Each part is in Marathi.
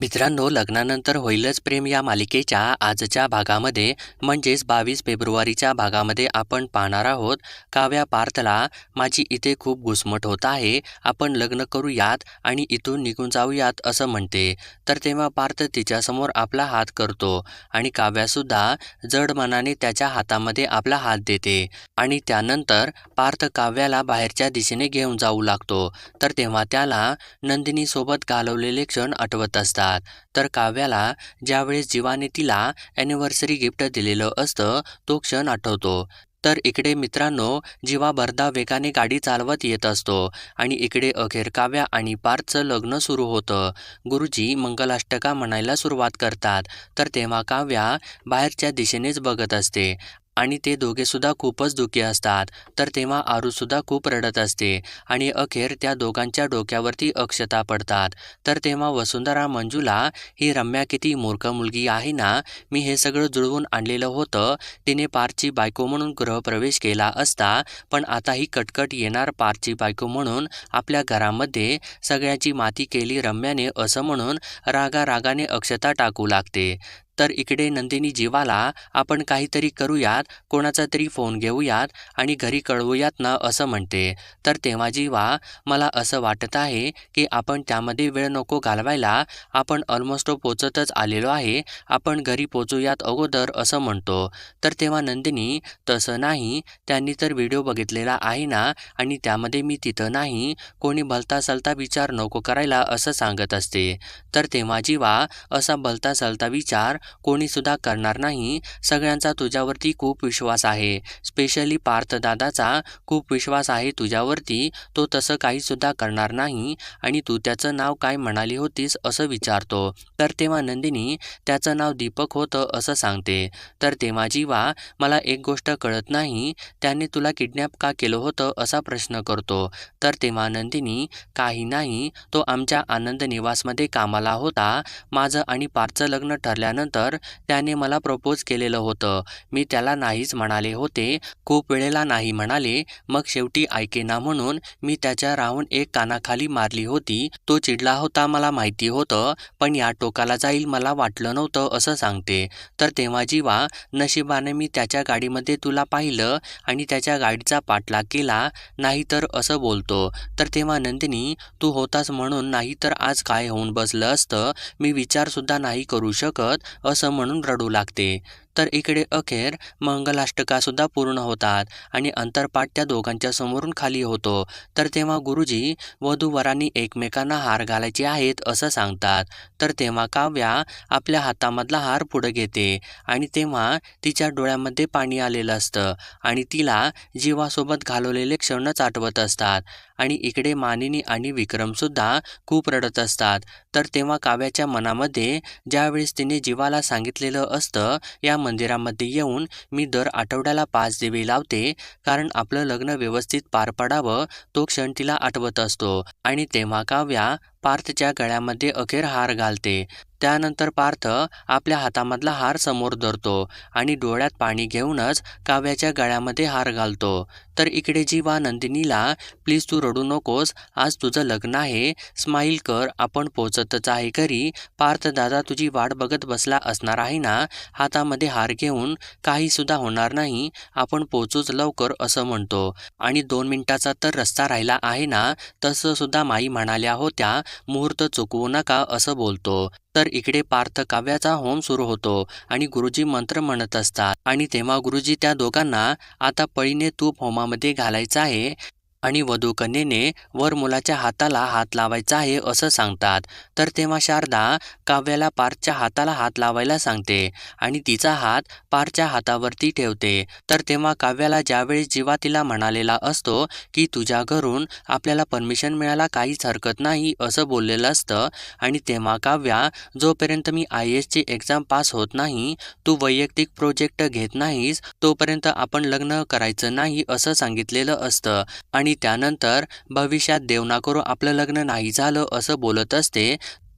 मित्रांनो लग्नानंतर होईलच प्रेम या मालिकेच्या आजच्या भागामध्ये. म्हणजेच बावीस फेब्रुवारीच्या भागामध्ये आपण पाहणार आहोत. काव्या पार्थला माझी इथे खूप घुसमट होत आहे. आपण लग्न करूयात आणि इथून निघून जाऊयात असं म्हणते. तर तेव्हा पार्थ तिच्यासमोर आपला हात करतो आणि काव्यासुद्धा जड मनाने त्याच्या हातामध्ये आपला हात देते. आणि त्यानंतर पार्थ काव्याला बाहेरच्या दिशेने घेऊन जाऊ लागतो. तर तेव्हा त्याला नंदिनीसोबत घालवलेले क्षण आठवत असतात. तर काव्याला ज्यावेळेस जीवाने तिला ॲनिव्हर्सरी गिफ्ट दिलेलं असतं तो क्षण आठवतो. तर इकडे मित्रांनो जीवा भरदा वेगाने गाडी चालवत येत असतो आणि इकडे अखेर काव्या आणि पार्थचं लग्न सुरू होतं. गुरुजी मंगलाष्टका म्हणायला सुरुवात करतात. तर तेव्हा काव्या बाहेरच्या दिशेनेच बघत असते. आणि ते दोघेसुद्धा खूपच दुःखी असतात. तर तेव्हा आरूसुद्धा खूप रडत असते आणि अखेर त्या दोघांच्या डोक्यावरती अक्षता पडतात. तर तेव्हा वसुंधरा मंजूला ही रम्या किती मूर्ख मुलगी आहे ना? मी हे सगळं जुळवून आणलेलं होतं. तिने पारची बायको म्हणून गृहप्रवेश केला असता पण आता ही कटकट येणार पारची बायको म्हणून आपल्या घरामध्ये सगळ्याची माती केली रम्याने असं म्हणून रागा रागाने अक्षता टाकू लागते. तर इकडे नंदिनी जीवाला आपण काहीतरी करूयात कोणाचा तरी फोन घेऊयात आणि घरी कळवूयात ना असं म्हणते. तर तेव्हा जीवा मला असं वाटत आहे की आपण त्यामध्ये वेळ नको घालवायला आपण ऑलमोस्ट पोचतच आलेलो आहे आपण घरी पोचूयात अगोदर असं म्हणतो. तर तेव्हा नंदिनी तसं नाही त्यांनी तर व्हिडिओ बघितलेला आहे ना आणि त्यामध्ये मी तिथं नाही कोणी भलता सलता विचार नको करायला असं सांगत असते. तर तेव्हा जीवा असा भलता सलता विचार कोणीसुद्धा करणार नाही. सगळ्यांचा तुझ्यावरती खूप विश्वास आहे. स्पेशली पार्थदादाचा खूप विश्वास आहे तुझ्यावरती. तो तसं काहीसुद्धा करणार नाही आणि तू त्याचं नाव काय म्हणाली होतीस असं विचारतो. तर तेव्हा नंदिनी त्याचं नाव दीपक होतं असं सांगते. तर तेव्हा जीवा मला एक गोष्ट कळत नाही त्याने तुला किडनॅप का केलं होतं असा प्रश्न करतो. तर तेव्हा नंदिनी काही नाही तो आमच्या आनंद निवासमध्ये कामाला होता. माझं आणि पारचं लग्न ठरल्यानंतर त्याने मला प्रपोज केलेलं होतं. मी त्याला नाहीच म्हणाले होते. खूप वेळेला नाही म्हणाले. मग शेवटी ऐकेना म्हणून मी त्याच्या राहून एक कानाखाली मारली होती. तो चिडला होता मला माहिती होतं पण या टोकाला जाईल मला वाटलं नव्हतं असं सांगते. तर तेव्हा जीवा नशिबाने मी त्याच्या गाडीमध्ये तुला पाहिलं आणि त्याच्या गाडीचा पाठलाग केला नाहीतर असं बोलतो. तर तेव्हा नंदिनी तू होतास म्हणून नाही तर आज काय होऊन बसलं असतं? मी विचारसुद्धा नाही करू शकत. असं म्हणून रडू लागते. तर इकडे अखेर मंगलाष्टकासुद्धा पूर्ण होतात आणि अंतरपाठ त्या दोघांच्या समोरून खाली होतो. तर तेव्हा गुरुजी वधूवरांनी एकमेकांना हार घालायचे आहेत असं सांगतात. तर तेव्हा काव्या आपल्या हातामधला हार पुढे घेते आणि तेव्हा तिच्या डोळ्यामध्ये पाणी आलेलं असतं आणि तिला जीवासोबत घालवलेले क्षणच आठवत असतात. आणि इकडे मानिनी आणि विक्रमसुद्धा खूप रडत असतात. तर तेव्हा काव्याच्या मनामध्ये ज्यावेळेस तिने जीवाला सांगितलेलं असतं या मंदिरामध्ये येऊन मी दर आठवड्याला पाच दिवे लावते कारण आपलं लग्न व्यवस्थित पार पडावं तो क्षण तिला आठवत असतो. आणि तेव्हा काव्या पार्थच्या गळ्यामध्ये अखेर हार घालते. त्यानंतर पार्थ आपल्या हातामधला हार समोर धरतो आणि डोळ्यात पाणी घेऊनच काव्याच्या गळ्यामध्ये हार घालतो. तर इकडे जीवा नंदिनीला प्लीज तू रडू नकोस आज तुझं लग्न आहे स्माईल कर आपण पोचतच आहे घरी. पार्थ दादा तुझी वाट बघत बसला असणार आहे ना? हातामध्ये हार घेऊन काहीसुद्धा होणार नाही आपण पोचूच लवकर असं म्हणतो. आणि दोन मिनिटाचा तर रस्ता राहिला आहे ना? तसं सुद्धा माई म्हणाल्या होत्या मुहूर्त चुकवू नका असं बोलतो. तर इकडे पार्थ काव्याचा होम सुरू होतो आणि गुरुजी मंत्र म्हणत असतात. आणि तेव्हा गुरुजी त्या दोघांना आता पळीने तूप होमामध्ये घालायचं आहे. आणि वधू कन्येने वर मुलाच्या हाताला हात लावायचा आहे असं सांगतात. तर तेव्हा शारदा काव्याला पार्थच्या हाताला हात लावायला सांगते आणि तिचा हात पारच्या हातावरती ठेवते. तर तेव्हा काव्याला ज्यावेळी जीवा तिला म्हणालेला असतो की तुझ्या घरून आपल्याला परमिशन मिळायला काहीच हरकत नाही असं बोललेलं असतं. आणि तेव्हा काव्या जोपर्यंत मी आय एसची एक्झाम पास होत नाही तू वैयक्तिक प्रोजेक्ट घेत नाहीस तोपर्यंत आपण लग्न करायचं नाही असं सांगितलेलं असतं. आणि त्यानंतर भविष्यात देवनाकरू आपलं लग्न नाही झालं असं बोलत असते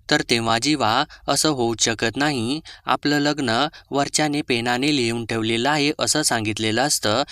तर तेव्हा जीवा असं होऊ शकत नाही. आपलं लग्न वरच्याने पेनाने लिहून ठेवलेलं आहे असं सांगितलेलं असतं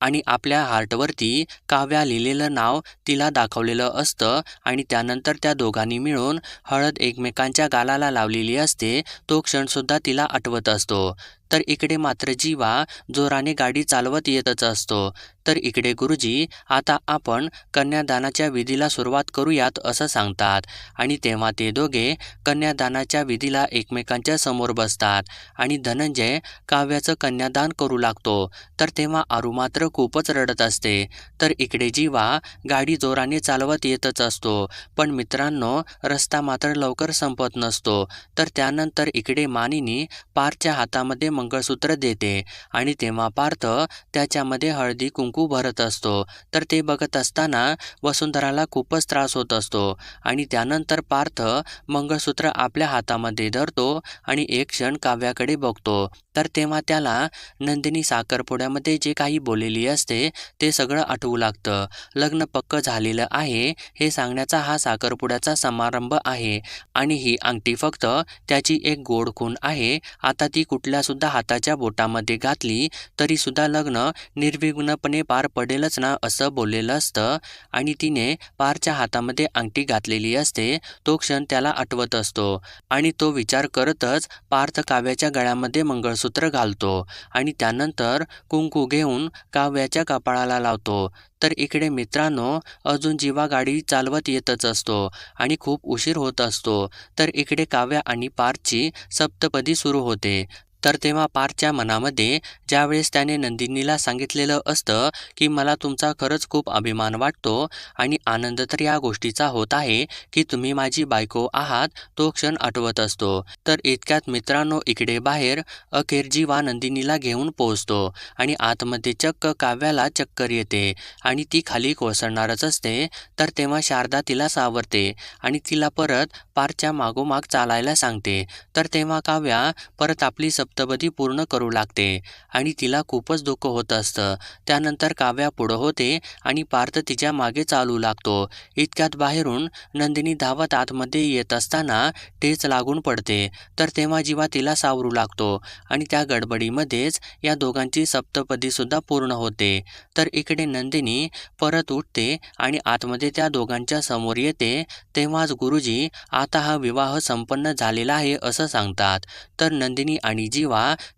आणि आपल्या हार्टवरती काव्या लिहिलेलं नाव तिला दाखवलेलं असतं आणि त्यानंतर त्या दोघांनी मिळून हळद एकमेकांच्या गालाला लावलेली असते तो क्षणसुद्धा तिला आठवत असतो. तर इकडे मात्र जीवा जोराने गाडी चालवत येतच असतो. तर इकडे गुरुजी आता आपण कन्यादानाच्या विधीला सुरुवात करूयात असं सांगतात. आणि तेव्हा ते दोघे कन्यादानाच्या विधीला एकमेकांच्या समोर बसतात. आणि धनंजय काव्याचं कन्यादान करू लागतो. तर तेव्हा आरू मात्र खूपच रडत असते. तर इकडे जीवा गाडी जोराने चालवत येतच असतो. पण मित्रांनो रस्ता मात्र लवकर संपत नसतो. तर त्यानंतर इकडे मानिनी पारच्या हातामध्ये मंगळसूत्र देते आणि तेव्हा पार्थ त्याच्यामध्ये हळदी कुंकू भरत असतो. तर ते बघत असताना वसुंधराला खूपच त्रास होत असतो आणि त्यानंतर पार्थ मंगळसूत्र आपल्या हातामध्ये धरतो आणि एक क्षण काव्याकडे बघतो. तर तेव्हा त्याला नंदिनी साखरपुड्यामध्ये जे काही बोललेली असते ते सगळं आठवू लागतं. लग्न पक्क झालेलं आहे हे सांगण्याचा हा साखरपुड्याचा समारंभ आहे. आणि ही अंगठी फक्त त्याची एक गोड खूण आहे. आता ती कुठल्यासुद्धा हाताच्या बोटामध्ये घातली तरीसुद्धा लग्न निर्विघ्नपणे पार पडेलच ना असं बोललेलं असतं. आणि तिने पारच्या हातामध्ये अंगठी घातलेली असते तो क्षण त्याला आठवत असतो. आणि तो विचार करतच पार्थ काव्याच्या गळ्यामध्ये मंगळसूत्र घालतो आणि त्यानंतर कुंकू घेऊन काव्याच्या कपाळाला लावतो. तर इकडे मित्रांनो अजून जीवा गाडी चालवत येतच असतो आणि खूप उशीर होत असतो. तर इकडे काव्या आणि पार्थची सप्तपदी सुरू होते. तर तेव्हा पारच्या मनामध्ये ज्यावेळेस त्याने नंदिनीला सांगितलेलं असतं की मला तुमचा खरंच खूप अभिमान वाटतो आणि आनंद तर या गोष्टीचा होत आहे की तुम्ही माझी बायको आहात तो क्षण आठवत असतो. तर इतक्यात मित्रांनो इकडे बाहेर अखेर जीवा नंदिनीला घेऊन पोहोचतो आणि आतमध्ये चक्क काव्याला चक्कर येते आणि ती खाली कोसळणारच असते. तर तेव्हा शारदा तिला सावरते आणि तिला परत पारच्या मागोमाग चालायला सांगते. तर तेव्हा काव्या परत आपली सप सप्तपदी पूर्ण करू लागते आणि तिला खूपच दुःख होत असतं. त्यानंतर काव्या पुढं होते आणि पार्थ तिच्यामागे चालू लागतो. इतक्यात बाहेरून नंदिनी धावत आतमध्ये येत असताना ठेच लागून पडते. तर तेव्हा जीवा तिला सावरू लागतो आणि त्या गडबडीमध्येच या दोघांची सप्तपदीसुद्धा पूर्ण होते. तर इकडे नंदिनी परत उठते आणि आतमध्ये त्या दोघांच्या समोर येते. तेव्हाच गुरुजी आता हा विवाह संपन्न झालेला आहे असं सांगतात. तर नंदिनी आणि जीवा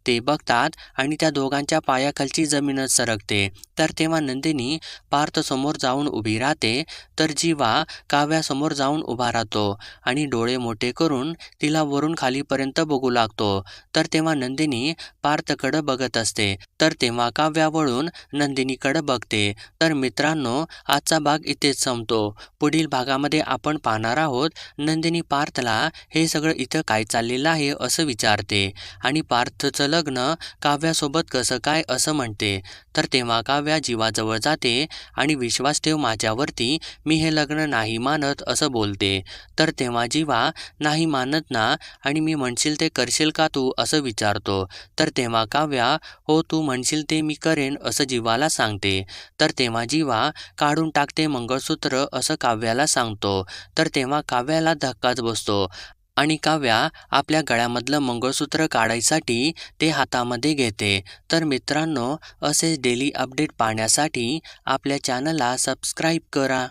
ते बघतात आणि त्या दोघांच्या पायाखालची जमीनच सरकते. तर तेव्हा नंदिनी पार्थ समोर जाऊन उभी राहते. तर जीवा काव्यासमोर जाऊन उभा राहतो आणि डोळे मोठे करून तिला वरून खालीपर्यंत बघू लागतो. तर तेव्हा नंदिनी पार्थकडं बघत असते. तर तेव्हा काव्या वळून नंदिनीकडं बघते. तर मित्रांनो आजचा भाग इथेच संपतो. पुढील भागामध्ये आपण पाहणार आहोत नंदिनी पार्थला हे सगळं इथं काय चाललेलं आहे असं विचारते. आणि पार्थचं लग्न काव्यासोबत कसं काय असं म्हणते. तर तेव्हा काव्या जीवाजवळ जाते आणि विश्वास ठेव माझ्यावरती मी हे लग्न नाही मानत असं बोलते. तर तेव्हा जीवा नाही मानत ना आणि मी म्हणशील ते करशील का तू असं विचारतो. तर तेव्हा काव्या हो तू म्हणशील ते मी करेन असं जीवाला सांगते. तर तेव्हा जीवा काढून टाकते मंगळसूत्र असं काव्याला सांगतो. तर तेव्हा काव्याला धक्काच बसतो. आणि काव्या आपल्या गळ्यामधलं मंगळसूत्र काढायसाठी ते हातामध्ये घेते. तर मित्रांनो असे डेली अपडेट पाहण्यासाठी आपल्या चॅनलला सबस्क्राईब करा.